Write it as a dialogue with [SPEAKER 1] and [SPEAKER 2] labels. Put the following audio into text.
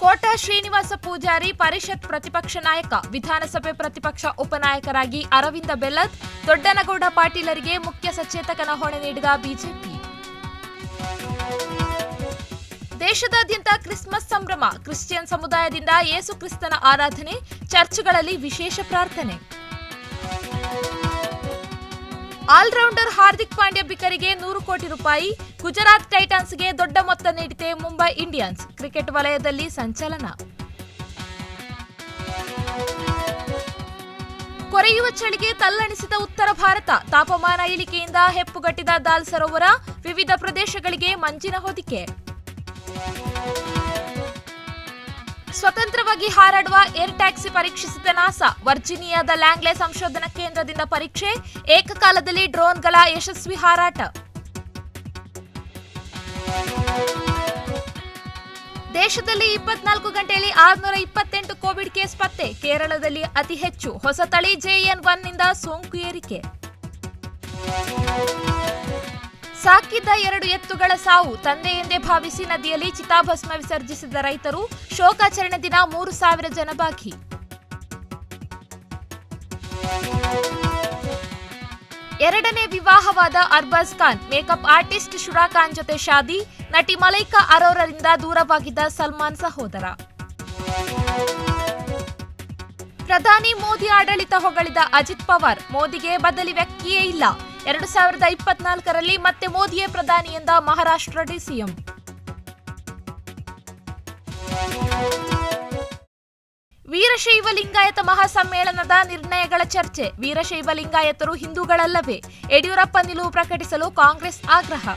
[SPEAKER 1] ಕೋಟ ಶ್ರೀನಿವಾಸ ಪೂಜಾರಿ, ಪರಿಷತ್ ಪ್ರತಿಪಕ್ಷ ನಾಯಕ, ವಿಧಾನಸಭೆ ಪ್ರತಿಪಕ್ಷ ಉಪನಾಯಕರಾಗಿ ಅರವಿಂದ ಬೆಲ್ಲದ್, ದೊಡ್ಡನಗೌಡ ಪಾಟೀಲರಿಗೆ ಮುಖ್ಯ ಸಚೇತಕನ ಹೊಣೆ ನೀಡಿದ ಬಿಜೆಪಿ. ದೇಶದಾದ್ಯಂತ ಕ್ರಿಸ್ಮಸ್ ಸಂಭ್ರಮ, ಕ್ರಿಶ್ಚಿಯನ್ ಸಮುದಾಯದಿಂದ ಯೇಸು ಕ್ರಿಸ್ತನ ಆರಾಧನೆ, ಚರ್ಚ್ಗಳಲ್ಲಿ ವಿಶೇಷ ಪ್ರಾರ್ಥನೆ. ಆಲ್ರೌಂಡರ್ ಹಾರ್ದಿಕ್ ಬಿಕರಿಗೆ ನೂರು ಕೋಟಿ ರೂಪಾಯಿ, ಗುಜರಾತ್ ಟೈಟನ್ಸ್ಗೆ ದೊಡ್ಡ ಮೊತ್ತ ನೀಡಿದೆ ಮುಂಬೈ ಇಂಡಿಯನ್ಸ್. ಕ್ರಿಕೆಟ್ ವಲಯದಲ್ಲಿ ಸಂಚಲನ. ಕೊರೆಯುವ ಚಳಿಗೆ ತಲ್ಲಣಿಸಿದ ಉತ್ತರ ಭಾರತ. ತಾಪಮಾನ ಇಳಿಕೆಯಿಂದ ಹೆಪ್ಪುಗಟ್ಟಿದ ದಾಲ್ ಸರೋವರ ವಿವಿಧ ಪ್ರದೇಶಗಳಿಗೆ ಮಂಜಿನ ಹೊದಿಕೆ. ಸ್ವತಂತ್ರವಾಗಿ ಹಾರಾಡುವ ಏರ್ ಟ್ಯಾಕ್ಸಿ ಪರೀಕ್ಷಿಸಿದ ನಾಸಾ, ವರ್ಜಿನಿಯಾದ ಲ್ಯಾಂಗ್ಲೆ ಸಂಶೋಧನಾ ಕೇಂದ್ರದಿಂದ ಪರೀಕ್ಷೆ, ಏಕಕಾಲದಲ್ಲಿ ಡ್ರೋನ್ಗಳ ಯಶಸ್ವಿ ಹಾರಾಟ. ದೇಶದಲ್ಲಿ ಇಪ್ಪತ್ನಾಲ್ಕು ಗಂಟೆಯಲ್ಲಿ ಆರುನೂರ ಇಪ್ಪತ್ತೆಂಟು ಕೋವಿಡ್ ಕೇಸ್ ಪತ್ತೆ, ಕೇರಳದಲ್ಲಿ ಅತಿ ಹೆಚ್ಚು, ಹೊಸ ತಳಿ ಜೆಎನ್ ಒನ್ನಿಂದ ಸೋಂಕು ಏರಿಕೆ. ಸಾಕಿದ್ದ ಎರಡು ಎತ್ತುಗಳ ಸಾವು ತಂದೆ ಎಂದೇ ಭಾವಿಸಿ ನದಿಯಲ್ಲಿ ಚಿತಾಭಸ್ಮ ವಿಸರ್ಜಿಸಿದ ರೈತರು ಶೋಕಾಚರಣೆ ದಿನ ಮೂರು ಸಾವಿರ ಜನ ಬಾಕಿ. ಎರಡನೇ ವಿವಾಹವಾದ ಅರ್ಬಾಜ್ ಖಾನ್, ಮೇಕಪ್ ಆರ್ಟಿಸ್ಟ್ ಶುರಾ ಖಾನ್ ಜೊತೆ ಶಾದಿ, ನಟಿ ಮಲೈಕಾ ಅರೋರರಿಂದ ದೂರವಾಗಿದ್ದ ಸಲ್ಮಾನ್ ಸಹೋದರ. ಪ್ರಧಾನಿ ಮೋದಿ ಆಡಳಿತ ಹೊಗಳಿದ ಅಜಿತ್ ಪವಾರ್, ಮೋದಿಗೆ ಬದಲಿ ವ್ಯಕ್ತಿಯೇ ಇಲ್ಲ. ಎರಡು ಸಾವಿರದ ಇಪ್ಪತ್ನಾಲ್ಕರಲ್ಲಿ ಮತ್ತೆ ಮೋದಿಯೇ ಪ್ರಧಾನಿ ಎಂದ ಮಹಾರಾಷ್ಟ್ರ ಡಿಸಿಎಂ ವೀರಶೈವ ಲಿಂಗಾಯತ ಮಹಾಸಮ್ಮೇಳನದ ನಿರ್ಣಯಗಳ ಚರ್ಚೆ. ವೀರಶೈವ ಲಿಂಗಾಯತರು ಹಿಂದೂಗಳಲ್ಲವೇ. ಯಡಿಯೂರಪ್ಪ ನಿಲುವು ಪ್ರಕಟಿಸಲು ಕಾಂಗ್ರೆಸ್ ಆಗ್ರಹ.